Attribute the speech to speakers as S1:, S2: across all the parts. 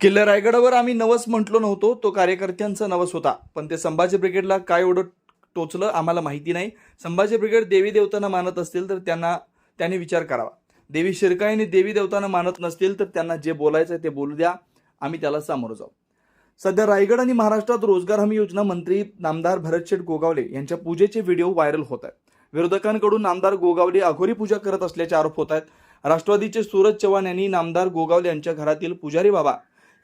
S1: किल्ले रायगडावर आम्ही नवस म्हटलो नव्हतो तो कार्यकर्त्यांचा नवस होता. पण ते संभाजी ब्रिगेडला काय एवढं टोचलं आम्हाला माहिती नाही. संभाजी ब्रिगेड देवी देवतांना मानत असतील तर त्यांना त्यांनी विचार करावा. देवी शिरकाईने देवी देवतांना मानत नसतील तर त्यांना जे बोलायचं आहे ते बोलू द्या. आम्ही त्याला सामोरं जाऊ. सध्या रायगड आणि महाराष्ट्रात रोजगार हमी योजना मंत्री नामदार भरतशेठ गोगावले यांच्या पूजेचे व्हिडिओ व्हायरल होत आहेत. विरोधकांकडून नामदार गोगावले अघोरी पूजा करत असल्याचे आरोप होत आहेत. राष्ट्रवादीचे सूरज चव्हाण यांनी नामदार गोगावले यांच्या घरातील पुजारी बाबा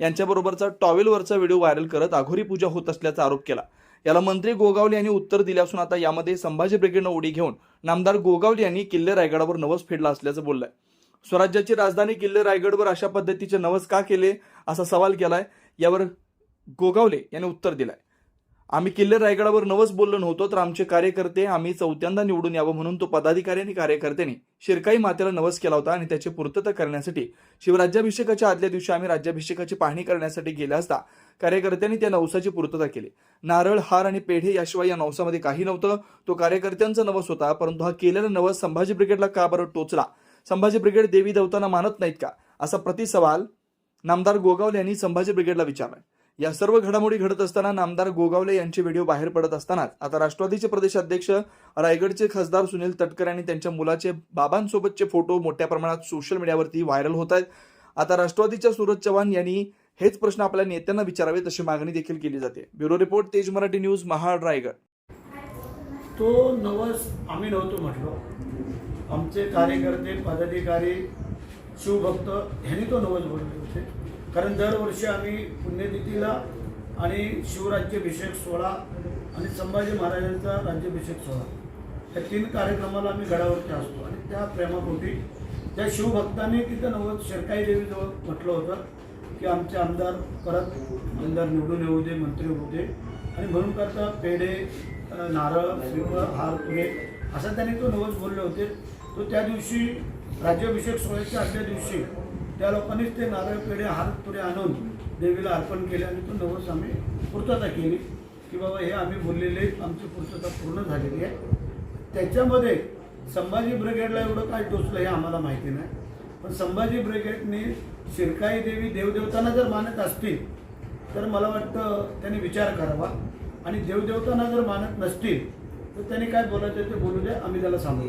S1: यांच्याबरोबरचा टॉवेलवरचा व्हिडिओ व्हायरल करत अघोरी पूजा होत असल्याचा आरोप केला. याला मंत्री गोगावले यांनी उत्तर दिले असून आता यामध्ये संभाजी ब्रिगेडनं उडी घेऊन नामदार गोगावले यांनी किल्ले रायगडावर नवस फेडला असल्याचं बोललंय. स्वराज्याची राजधानी किल्ले रायगडवर अशा पद्धतीचे नवस का केले असा सवाल केलाय? यावर गोगावले यांनी उत्तर दिलंय. आम्ही किल्ले रायगडावर नवस बोललो नव्हतो तर आमचे कार्यकर्ते आम्ही चौथ्यांदा निवडून यावं म्हणून तो पदाधिकारी आणि कार्यकर्त्यांनी शिरकाई मातेला नवस केला होता आणि त्याची पूर्तता करण्यासाठी शिवराज्याभिषेकाच्या आदल्या दिवशी आम्ही राज्याभिषेकाची पाहणी करण्यासाठी गेले असता कार्यकर्त्यांनी त्या नवसाची पूर्तता केली. नारळ हार आणि पेढे याशिवाय या नवसामध्ये काही नव्हतं. तो कार्यकर्त्यांचा नवस होता परंतु हा केलेला नवस संभाजी ब्रिगेडला का बरं टोचला? संभाजी ब्रिगेड देवी देवतांना मानत नाहीत का? असा प्रतिसवाल नामदार गोगावले यांनी संभाजी ब्रिगेडला विचारलाय. या सर्व घडामोडी घडत असताना नामदार गोगावले यांचे व्हिडिओ बाहेर पडत असतानाच आता राष्ट्रवादीचे प्रदेश अध्यक्ष रायगडचे खासदार सुनील तटकरे आणि त्यांच्या मुलाचे बाबांसोबतचे फोटो मोठ्या प्रमाणात सोशल मीडियावरती व्हायरल होत आहेत. आता राष्ट्रवादीच्या सूरज चव्हाण यांनी हेच प्रश्न आपल्या नेत्यांना विचारावेत अशी मागणी देखील केली जाते. ब्युरो रिपोर्ट तेज मराठी न्यूज महाड रायगड.
S2: तो नवस आम्ही नव्हतो म्हटलो. आमचे कार्यकर्ते पदाधिकारी शिवभक्त ह्यांनी तो नवस बोलले होते. कारण दरवर्षी आम्ही पुण्यतिथीला आणि शिवराज्याभिषेक सोहळा आणि संभाजी महाराजांचा राज्याभिषेक सोहळा या तीन कार्यक्रमाला आम्ही गडावरती असतो. आणि त्या प्रेमापोटी त्या शिवभक्तांनी तिथं नवस शेरकाई देवीजवळ म्हटलं होतं की आमचे आमदार परत आमदार निवडून येऊ दे मंत्री होऊ दे. आणि म्हणून करता पेढे नारळ हार तुरे असं त्यांनी तो नवस बोलले होते. तो त्या दिवशी राज्याभिषेक सोहळ्याच्या आदल्या दिवशी त्या लोकांनीच ते नारळ पेढे हार पुढे आणून देवीला अर्पण केले आणि तो नवस आम्ही पूर्तता केली की बाबा हे आम्ही बोललेले आमची पूर्तता पूर्ण झालेली आहे. त्याच्यामध्ये संभाजी ब्रिगेडला एवढं काय टोचलं हे आम्हाला माहिती नाही. पण संभाजी ब्रिगेडने शिरकाई देवी देवदेवतांना जर मानत असतील तर मला वाटतं त्यांनी विचार करावा. आणि देवदेवतांना जर मानत नसतील तर त्यांनी काय बोलायचं ते बोलू द्या आम्ही त्याला सांगू.